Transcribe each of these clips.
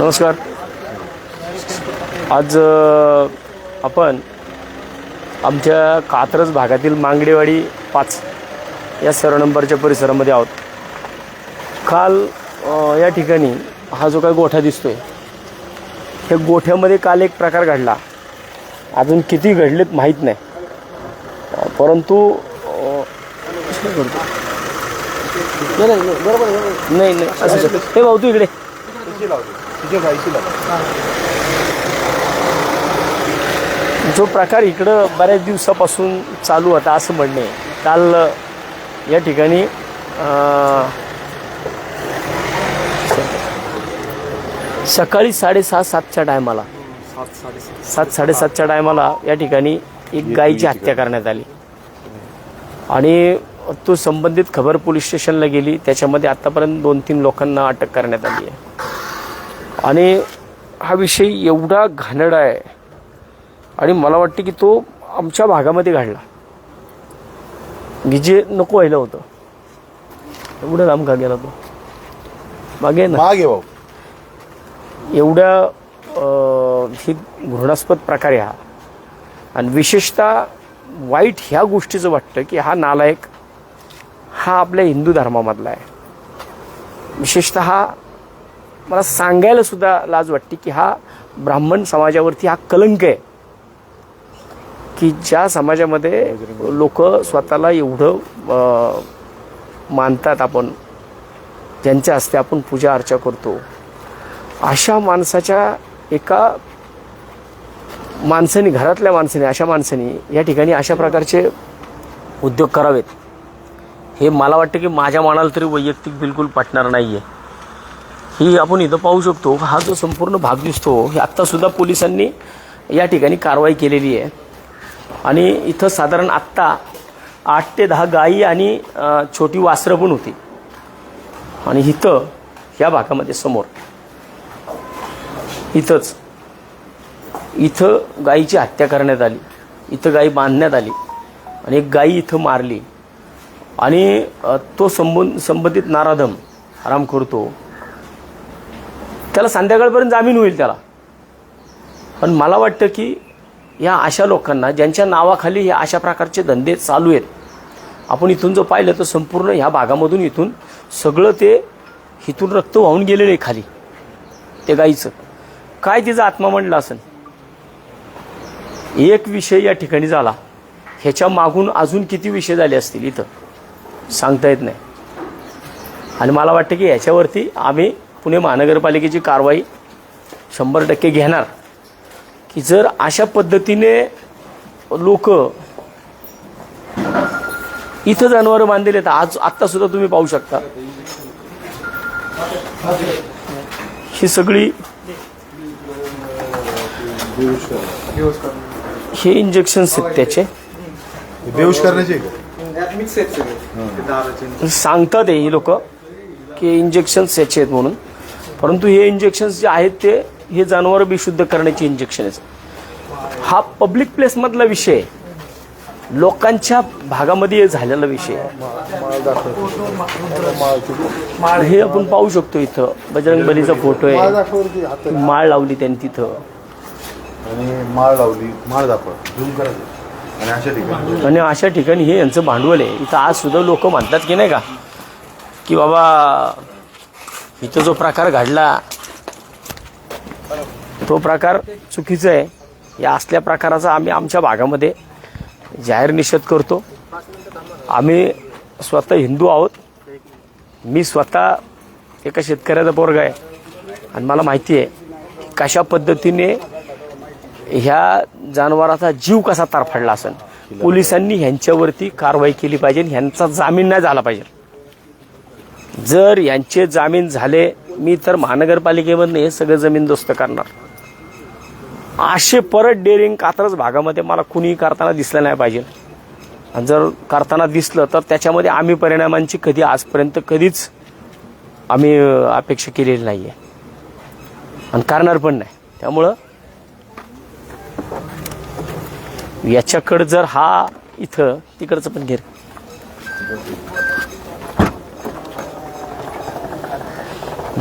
नमस्कार. आज आपण आमच्या कात्रज भागातील मांगडेवाडी पाच या सर्व नंबरच्या परिसरामध्ये आहोत. काल या ठिकाणी हा जो काही गोठा दिसतोय हे गोठ्यामध्ये काल एक प्रकार घडला. अजून किती घडलेत माहीत नाही. परंतु नाही नाही, नाही, बरोबर आहे, बरोबर आहे. नाही नाही असं हे भाऊ तू इकडे. जो प्रकार इकडं बऱ्याच दिवसापासून चालू होता असं म्हणणे काल या ठिकाणी अं, सकाळी साडेसहा सातच्या टायमाला सात साडेसातच्या टायमाला या ठिकाणी एक गायीची हत्या करण्यात आली. आणि तो संबंधित खबर पोलीस स्टेशनला गेली. त्याच्यामध्ये आतापर्यंत दोन तीन लोकांना अटक करण्यात आली आहे. आणि हा विषय एवढा घाणेरडा आहे. आणि मला वाटतं की तो आमच्या भागामध्ये घडला. जे नको व्हायला होतं. एवढं लांब का गेला तो? मागे ना. मागे भाऊ. एवढ्या ही घृणास्पद प्रकार हा. आणि विशेषतः वाईट ह्या गोष्टीचं वाटतं की हा नालायक हा आपल्या हिंदू धर्मामधला आहे. विशेषतः मला सांगायला सुद्धा लाज वाटते की हा ब्राह्मण समाजावरती हा कलंक आहे. की ज्या समाजामध्ये लोक स्वतःला एवढं मानतात आपण ज्यांच्या हस्ते आपण पूजा अर्चा करतो अशा माणसाच्या एका माणसाने घरातल्या माणसाने अशा माणसाने या ठिकाणी अशा प्रकारचे उद्योग करावेत. हे मला वाटतं की माझ्या मनाला तरी वैयक्तिक बिलकुल पटणार नाही आहे ही आपण इथं पाहू शकतो हा जो संपूर्ण भाग दिसतो हे आत्तासुद्धा पोलिसांनी या ठिकाणी कारवाई केलेली आहे. आणि इथं साधारण आत्ता आठ ते दहा गायी आणि छोटी वासरं पण होती. आणि इथं या भागामध्ये समोर इथंच इथं गायीची हत्या करण्यात आली इथं गायी बांधण्यात आली आणि एक गाई इथं मारली. आणि तो संबंध संबंधित नाराधम आराम करतो. त्याला संध्याकाळपर्यंत जामीन होईल त्याला. पण मला वाटतं की या अशा लोकांना ज्यांच्या नावाखाली हे अशा प्रकारचे धंदे चालू आहेत आपण इथून जर पाहिलं तर संपूर्ण ह्या भागामधून इथून सगळं ते इथून रक्त वाहून गेलेलं आहे खाली ते गाईचं. काय तिचा आत्मा म्हणला असेल एक विषय या ठिकाणी झाला. ह्याच्या मागून अजून किती विषय झाले असतील इथं? सांगता येत नाही. आणि मला वाटतं की ह्याच्यावरती आम्ही पुणे महानगरपालिकेची कारवाई शंभर टक्के घेणार. की जर अशा पद्धतीने लोक इथं जनावरं बांधलेले आहेत आज आत्ता सुद्धा तुम्ही पाहू शकता. ही सगळी हे इंजेक्शन्स आहेत त्याचे. बेहोश करण्याचे? सांगतात हे ही लोक की इंजेक्शन्स याचे आहेत म्हणून. परंतु हे इंजेक्शन्स जे आहेत ते हे जनावर बेशुद्ध करण्याचे इंजेक्शन आहेत. हा पब्लिक प्लेसमधला विषय आहे. लोकांच्या भागामध्ये झालेला विषय आहे. हे आपण पाहू शकतो इथं. बजरंग बलीचा फोटो आहे. माळ लावली त्यांनी तिथं. आणि माळ लावली माळ दाखव. झूम करायचं आणि अशा ठिकाणी. आणि अशा ठिकाणी हे यांचं भांडवल आहे. इथं आज सुद्धा लोक म्हणतात की नाही का की बाबा इथं जो प्रकार घडला तो प्रकार चुकीचा आहे. या असल्या प्रकाराचा आम्ही आमच्या भागामध्ये जाहीर निषेध करतो. आम्ही स्वतः हिंदू आहोत. मी स्वतः एका शेतकऱ्याचा पोरगा आहे. आणि मला माहिती आहे कशा पद्धतीने ह्या जनावराचा जीव कसा तारफडला असेल? पोलिसांनी ह्यांच्यावरती कारवाई केली पाहिजे ह्यांचा जामीन नाही झाला पाहिजे. जर यांचे जामीन झाले मी तर महानगरपालिकेमधनं हे सगळं जमीनदोस्त करणार. असे परत डेअरिंग कात्रज भागामध्ये मला कुणीही करताना दिसलं नाही पाहिजे. आणि जर करताना दिसलं तर त्याच्यामध्ये आम्ही परिणामांची कधी आजपर्यंत कधीच आम्ही अपेक्षा केलेली नाही आहे आणि करणार पण नाही. त्यामुळं याच्याकडं जर हा इथं तिकडचं पण घेर.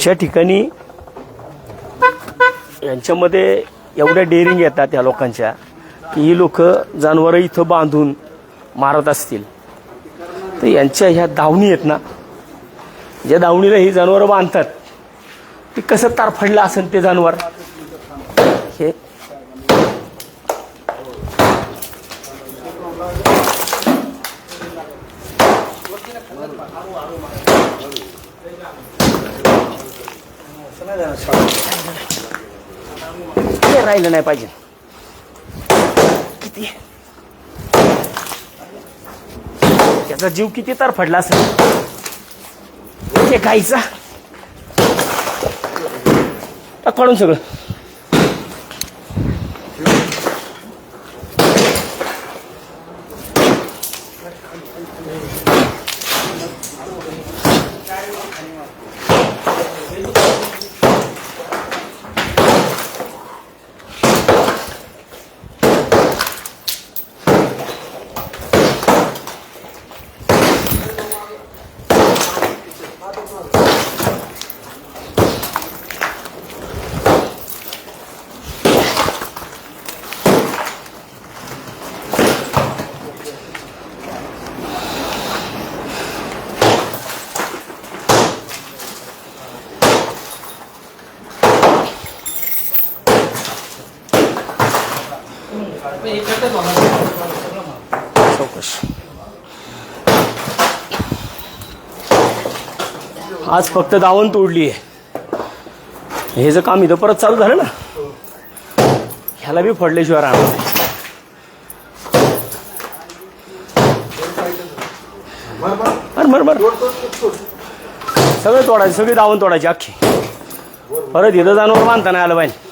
ज्या ठिकाणी यांच्यामध्ये एवढ्या डेअरिंग येतात या लोकांच्या की ही लोक जनावरं इथं बांधून मारत असतील. तर यांच्या ह्या दावणी आहेत ना ज्या दावणीला ही जनावरं बांधतात ते कसं तारफडलं असेल ते जनावर? हे ते राहिलं नाही पाहिजे? किती? त्याचा जीव किती तर फडला असेल? ते खायचा? टाक काढून सगळं. चौकश. आज फक्त दावण तोडली आहे. हे जर काम इथं परत चालू झालं ना ह्याला बी फडल्याशिवाय राहणार नाही. मर सगळे तोडायचे सगळी दावण तोडायची अख्खी. परत इथं जाणवर मानता नाही आलं पाहिजे.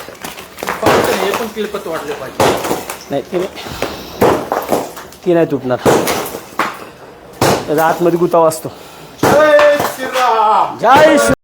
हे पण किलपत वाढले पाहिजे. नाही ते ती नाही तुटणार. त्याचा आतमध्ये गुतावा असतो. जय श्रीराम. जय श्री